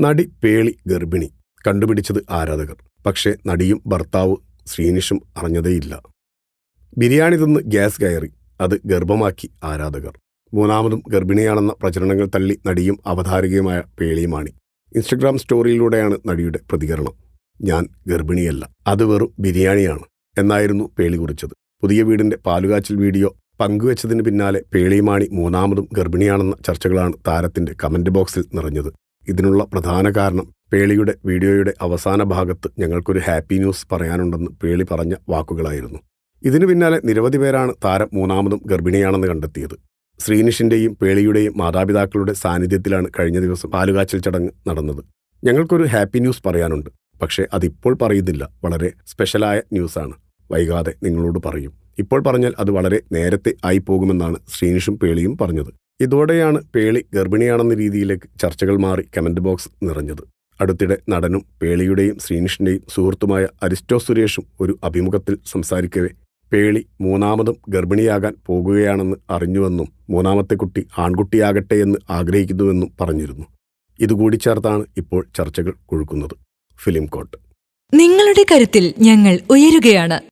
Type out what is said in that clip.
നടി പേളി ഗർഭിണി കണ്ടുപിടിച്ചത് ആരാധകർ. പക്ഷേ നടിയും ഭർത്താവ് ശ്രീനിഷും അറിഞ്ഞതേയില്ല. ബിരിയാണി തിന്ന് ഗ്യാസ് കയറി. അത് ഗർഭമാക്കി ആരാധകർ. മൂന്നാമതും ഗർഭിണിയാണെന്ന പ്രചരണങ്ങൾ തള്ളി നടിയും അവതാരകയുമായ പേളിയുമാണി ഇൻസ്റ്റഗ്രാം സ്റ്റോറിയിലൂടെയാണ് നടിയുടെ പ്രതികരണം. ഞാൻ ഗർഭിണിയല്ല. അത് വെറും ബിരിയാണിയാണ് എന്നായിരുന്നു പേളി കുറിച്ചത്. പുതിയ വീടിന്റെ പാലുകാച്ചൽ വീഡിയോ പങ്കുവച്ചതിന് പിന്നാലെ പേളിമാണി മൂന്നാമതും ഗർഭിണിയാണെന്ന ചർച്ചകളാണ് താരത്തിന്റെ കമന്റ് ബോക്സിൽ നിറഞ്ഞത്. ഇതിനുള്ള പ്രധാന കാരണം പേളിയുടെ വീഡിയോയുടെ അവസാന ഭാഗത്ത് ഞങ്ങൾക്കൊരു ഹാപ്പി ന്യൂസ് പറയാനുണ്ടെന്ന് പേളി പറഞ്ഞ വാക്കുകളായിരുന്നു. ഇതിനു പിന്നാലെ നിരവധി പേരാണ് താരം മൂന്നാമതും ഗർഭിണിയാണെന്ന് കണ്ടെത്തിയത്. ശ്രീനിഷിന്റെയും പേളിയുടെയും മാതാപിതാക്കളുടെ സാന്നിധ്യത്തിലാണ് കഴിഞ്ഞ ദിവസം പാലുകാച്ചൽ ചടങ്ങ് നടന്നത്. ഞങ്ങൾക്കൊരു ഹാപ്പി ന്യൂസ് പറയാനുണ്ട്. പക്ഷേ അതിപ്പോൾ പറയുന്നില്ല. വളരെ സ്പെഷ്യലായ ന്യൂസാണ്. വൈകാതെ നിങ്ങളോട് പറയും. ഇപ്പോൾ പറഞ്ഞാൽ അത് വളരെ നേരത്തെ ആയി പോകുമെന്നാണ് ശ്രീനിഷും പേളിയും പറഞ്ഞത്. ഇതോടെയാണ് പേളി ഗർഭിണിയാണെന്ന രീതിയിലേക്ക് ചർച്ചകൾ മാറി കമന്റ് ബോക്സ് നിറഞ്ഞത്. അടുത്തിടെ നടനും പേളിയുടെയും ശ്രീനിഷിന്റെയും സുഹൃത്തുമായ അരിസ്റ്റോ സുരേഷും ഒരു അഭിമുഖത്തിൽ സംസാരിക്കവേ പേളി മൂന്നാമതും ഗർഭിണിയാകാൻ പോകുകയാണെന്ന് അറിഞ്ഞുവെന്നും മൂന്നാമത്തെ കുട്ടി ആൺകുട്ടിയാകട്ടെ എന്ന് ആഗ്രഹിക്കുന്നുവെന്നും പറഞ്ഞിരുന്നു. ഇതുകൂടി ചേർത്താണ് ഇപ്പോൾ ചർച്ചകൾ കൊഴുക്കുന്നത്. Film coat. നിങ്ങളുടെ കരുത്തിൽ ഞങ്ങൾ ഉയരുകയാണ്.